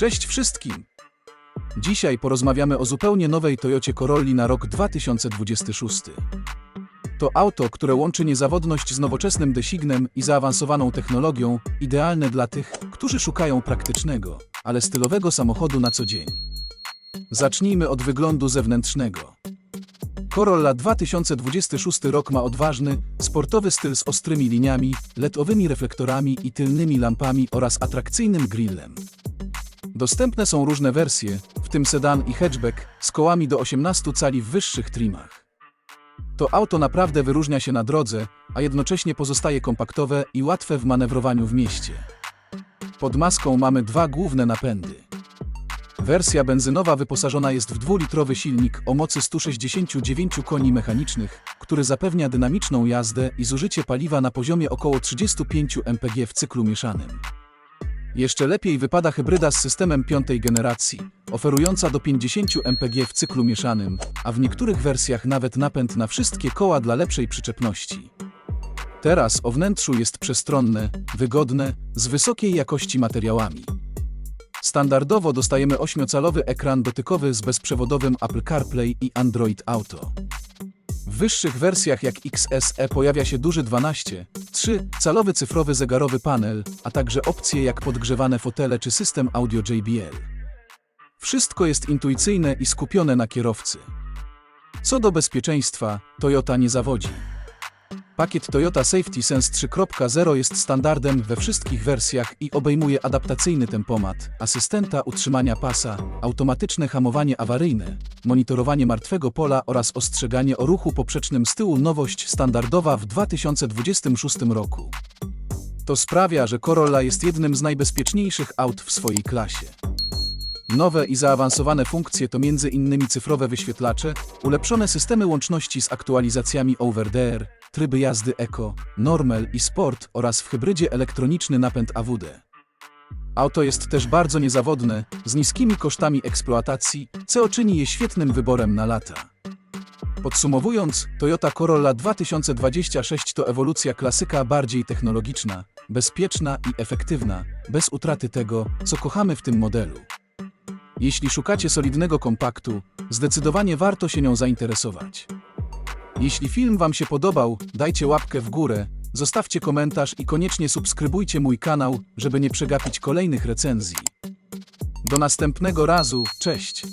Cześć wszystkim! Dzisiaj porozmawiamy o zupełnie nowej Toyocie Corolli na rok 2026. To auto, które łączy niezawodność z nowoczesnym designem i zaawansowaną technologią, idealne dla tych, którzy szukają praktycznego, ale stylowego samochodu na co dzień. Zacznijmy od wyglądu zewnętrznego. Corolla 2026 rok ma odważny, sportowy styl z ostrymi liniami, LED-owymi reflektorami i tylnymi lampami oraz atrakcyjnym grillem. Dostępne są różne wersje, w tym sedan i hatchback, z kołami do 18 cali w wyższych trimach. To auto naprawdę wyróżnia się na drodze, a jednocześnie pozostaje kompaktowe i łatwe w manewrowaniu w mieście. Pod maską mamy dwa główne napędy. Wersja benzynowa wyposażona jest w dwulitrowy silnik o mocy 169 koni mechanicznych, który zapewnia dynamiczną jazdę i zużycie paliwa na poziomie około 35 mpg w cyklu mieszanym. Jeszcze lepiej wypada hybryda z systemem piątej generacji, oferująca do 50 mpg w cyklu mieszanym, a w niektórych wersjach nawet napęd na wszystkie koła dla lepszej przyczepności. Teraz o wnętrzu jest przestronne, wygodne, z wysokiej jakości materiałami. Standardowo dostajemy 8-calowy ekran dotykowy z bezprzewodowym Apple CarPlay i Android Auto. W wyższych wersjach jak XSE pojawia się duży 12,3 calowy cyfrowy zegarowy panel, a także opcje jak podgrzewane fotele czy system audio JBL. Wszystko jest intuicyjne i skupione na kierowcy. Co do bezpieczeństwa, Toyota nie zawodzi. Pakiet Toyota Safety Sense 3.0 jest standardem we wszystkich wersjach i obejmuje adaptacyjny tempomat, asystenta utrzymania pasa, automatyczne hamowanie awaryjne, monitorowanie martwego pola oraz ostrzeganie o ruchu poprzecznym z tyłu nowość standardowa w 2026 roku. To sprawia, że Corolla jest jednym z najbezpieczniejszych aut w swojej klasie. Nowe i zaawansowane funkcje to m.in. cyfrowe wyświetlacze, ulepszone systemy łączności z aktualizacjami over-the-air, tryby jazdy Eco, Normal i Sport oraz w hybrydzie elektroniczny napęd AWD. Auto jest też bardzo niezawodne, z niskimi kosztami eksploatacji, co czyni je świetnym wyborem na lata. Podsumowując, Toyota Corolla 2026 to ewolucja klasyka bardziej technologiczna, bezpieczna i efektywna, bez utraty tego, co kochamy w tym modelu. Jeśli szukacie solidnego kompaktu, zdecydowanie warto się nią zainteresować. Jeśli film Wam się podobał, dajcie łapkę w górę, zostawcie komentarz i koniecznie subskrybujcie mój kanał, żeby nie przegapić kolejnych recenzji. Do następnego razu, cześć!